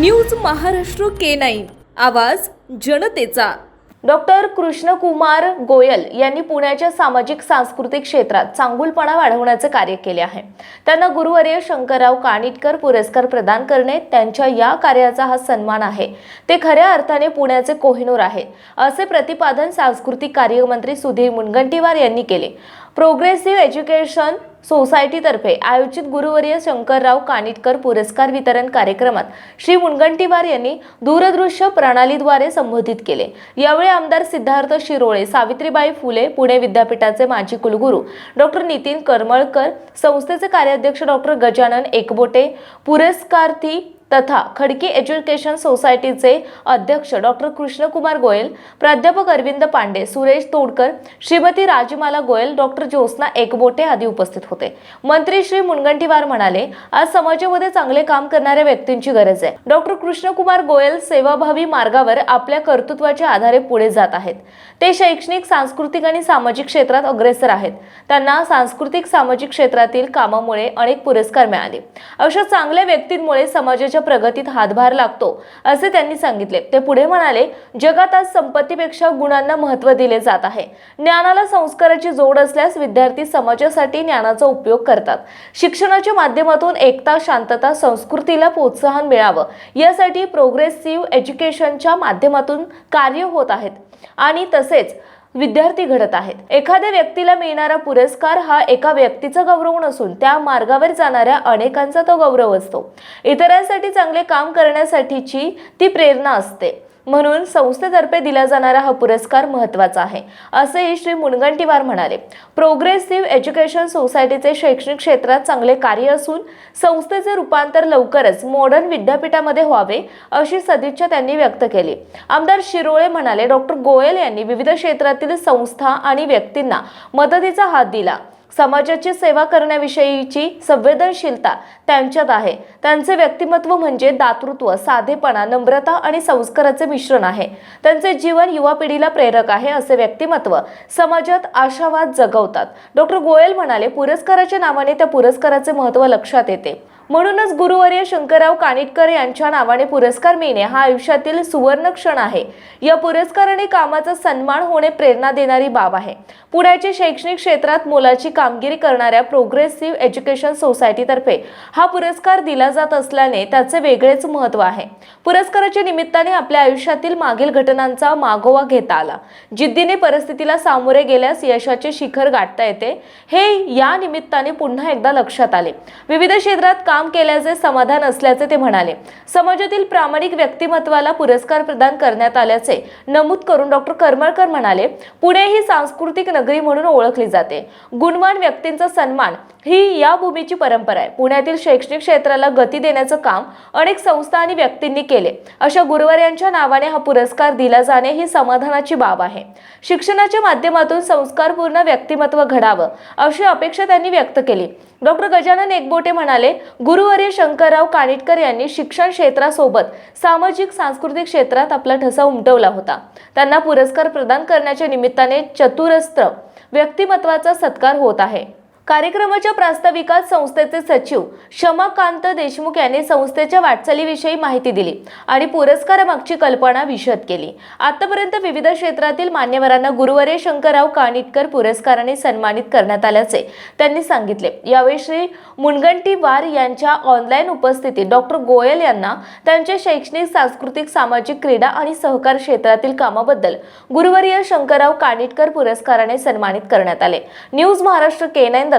News Maharashtra K nine. आवाज जनतेचा. Doctor Krishnakumar Goyal यांनी पुण्याच्या सामाजिक सांस्कृतिक क्षेत्रात चांगुलपणा वाढवण्याचे कार्य केले आहे. त्यांना गुरुवर्य शंकरराव कानिटकर पुरस्कार प्रदान करणे त्यांच्या या कार्याचा हा सन्मान आहे. ते खऱ्या अर्थाने पुण्याचे कोहिनूर आहे असे प्रतिपादन सांस्कृतिक कार्यमंत्री सुधीर मुनगंटीवार यांनी केले. प्रोग्रेसिव्ह एज्युकेशन सोसायटीतर्फे आयोजित गुरुवर्य शंकरराव कानिटकर पुरस्कार वितरण कार्यक्रमात श्री मुनगंटीवार यांनी दूरदृश्य प्रणालीद्वारे संबोधित केले. यावेळी आमदार सिद्धार्थ शिरोळे सावित्रीबाई फुले पुणे विद्यापीठाचे माजी कुलगुरू डॉक्टर नितीन करमळकर संस्थेचे कार्याध्यक्ष डॉक्टर गजानन एकबोटे पुरस्कार्थी तथा खडकी एज्युकेशन सोसायटीचे अध्यक्ष डॉक्टर कृष्णकुमार गोयल प्राध्यापक अरविंद पांडे सुरेश तोडकर श्रीमती राजमाला गोयल डॉक्टर ज्योत्स्ना एकबोटे आदी उपस्थित होते. मंत्री श्री मुनगंटीवार म्हणाले आज समाजामध्ये चांगले काम करणाऱ्या व्यक्तींची गरज आहे. डॉक्टर कृष्णकुमार गोयल सेवाभावी मार्गावर आपल्या कर्तृत्वाच्या आधारे पुढे जात आहेत. ते शैक्षणिक सांस्कृतिक आणि सामाजिक क्षेत्रात अग्रेसर आहेत. त्यांना सांस्कृतिक सामाजिक क्षेत्रातील कामामुळे अनेक पुरस्कार मिळाले. अशा चांगल्या व्यक्तींमुळे समाजाच्या प्रगतीत हातभार लागतो असे त्यांनी सांगितले. ते पुढे म्हणाले जगात आज संपत्तीपेक्षा गुणांना महत्त्व दिले जात आहे. ज्ञानाला संस्काराची जोड असल्यास विद्यार्थी समाजासाठी ज्ञानाचा उपयोग करतात. शिक्षणाच्या माध्यमातून एकता शांतता संस्कृतीला प्रोत्साहन मिळावं. यासाठी प्रोग्रेसिव्ह एज्युकेशनच्या माध्यमातून कार्य होत आहेत. आणि तसेच विद्यार्थी घडत आहेत. एखाद्या व्यक्तीला मिळणारा पुरस्कार हा एका व्यक्तीचा गौरव नसून त्या मार्गावर जाणाऱ्या अनेकांचा तो गौरव असतो. इतरांसाठी चांगले काम करण्यासाठीची ती प्रेरणा असते. म्हणून संस्थेतर्फे दिला जाणारा हा पुरस्कार महत्त्वाचा आहे. असेही श्री मुनगंटीवार म्हणाले. प्रोग्रेसिव्ह एज्युकेशन सोसायटीचे शैक्षणिक क्षेत्रात चांगले कार्य असून संस्थेचे रूपांतर लवकरच मॉडर्न विद्यापीठामध्ये व्हावे अशी सदिच्छा त्यांनी व्यक्त केली. आमदार शिरोळे म्हणाले डॉक्टर गोयल यांनी विविध क्षेत्रातील संस्था आणि व्यक्तींना मदतीचा हात दिला. समाजाची सेवा करण्याविषयीची संवेदनशीलता त्यांच्यात आहे. त्यांचे व्यक्तिमत्व म्हणजे दातृत्व साधेपणा नम्रता आणि संस्काराचे मिश्रण आहे. त्यांचे जीवन युवा पिढीला प्रेरक आहे असे व्यक्तिमत्व समाजात आशावाद जगवतात. डॉक्टर गोयल म्हणाले पुरस्काराच्या नावाने त्या पुरस्काराचे महत्त्व लक्षात येते. म्हणूनच गुरुवर्य शंकरराव कानिटकर यांच्या नावाने पुरस्कार मिळणे हा आयुष्यातील सुवर्ण क्षण आहे. या पुरस्काराने कामाचा सन्मान होणे प्रेरणा देणारी बाब आहे. पुण्याच्या शैक्षणिक क्षेत्रात मोलाची कामगिरी करणाऱ्या प्रोग्रेसिव्ह एज्युकेशन सोसायटीतर्फे हा पुरस्कार दिला जात असल्याने त्याचे वेगळेच महत्त्व आहे. पुरस्काराच्या निमित्ताने आपल्या आयुष्यातील मागील घटनांचा मागोवा घेता आला. जिद्दीने परिस्थितीला सामोरे गेल्यास यशाचे शिखर गाठता येते. हे या निमित्ताने पुन्हा एकदा लक्षात आले. विविध क्षेत्रात काम काम केल्याचे समाधान असल्याचे ते म्हणाले. समाजातील प्रामाणिक व्यक्तिमत्वाला पुरस्कार प्रदान करण्यात आल्याचे नमूद करून डॉक्टर करमळकर म्हणाले पुणे ही सांस्कृतिक नगरी म्हणून ओळखली जाते. गुणवान व्यक्तींचा सन्मान ही या भूमीची परंपरा आहे. पुण्यातील शैक्षणिक क्षेत्राला गती देण्याचं काम अनेक संस्था आणि व्यक्तींनी केले. अशा गुरुवार यांच्या नावाने हा पुरस्कार दिला जाणे ही समाधानाची बाब आहे. शिक्षणाच्या माध्यमातून संस्कारपूर्ण व्यक्तिमत्व घडावं अशी अपेक्षा त्यांनी व्यक्त केली. डॉक्टर गजानन एकबोटे म्हणाले गुरुवर्य शंकरराव कानिटकर यांनी शिक्षण क्षेत्रासोबत सामाजिक सांस्कृतिक क्षेत्रात आपला ठसा उमटवला होता. त्यांना पुरस्कार प्रदान करण्याच्या निमित्ताने चतुरस्त्र व्यक्तिमत्वाचा सत्कार होत आहे. कार्यक्रमाच्या प्रास्ताविकात संस्थेचे सचिव शमाकांत देशमुख यांनी संस्थेच्या वाटचालीविषयी माहिती दिली आणि पुरस्कारामागची कल्पना विशद केली. आतापर्यंत विविध क्षेत्रातील मान्यवरांना गुरुवारे शंकरराव कानिटकर पुरस्काराने सन्मानित करण्यात आल्याचे त्यांनी सांगितले. यावेळी श्री मुनगंटीवार यांच्या ऑनलाईन उपस्थितीत डॉक्टर गोयल यांना त्यांच्या शैक्षणिक सांस्कृतिक सामाजिक क्रीडा आणि सहकार क्षेत्रातील कामाबद्दल गुरुवर्य शंकरराव कानिटकर पुरस्काराने सन्मानित करण्यात आले. News Maharashtra K nine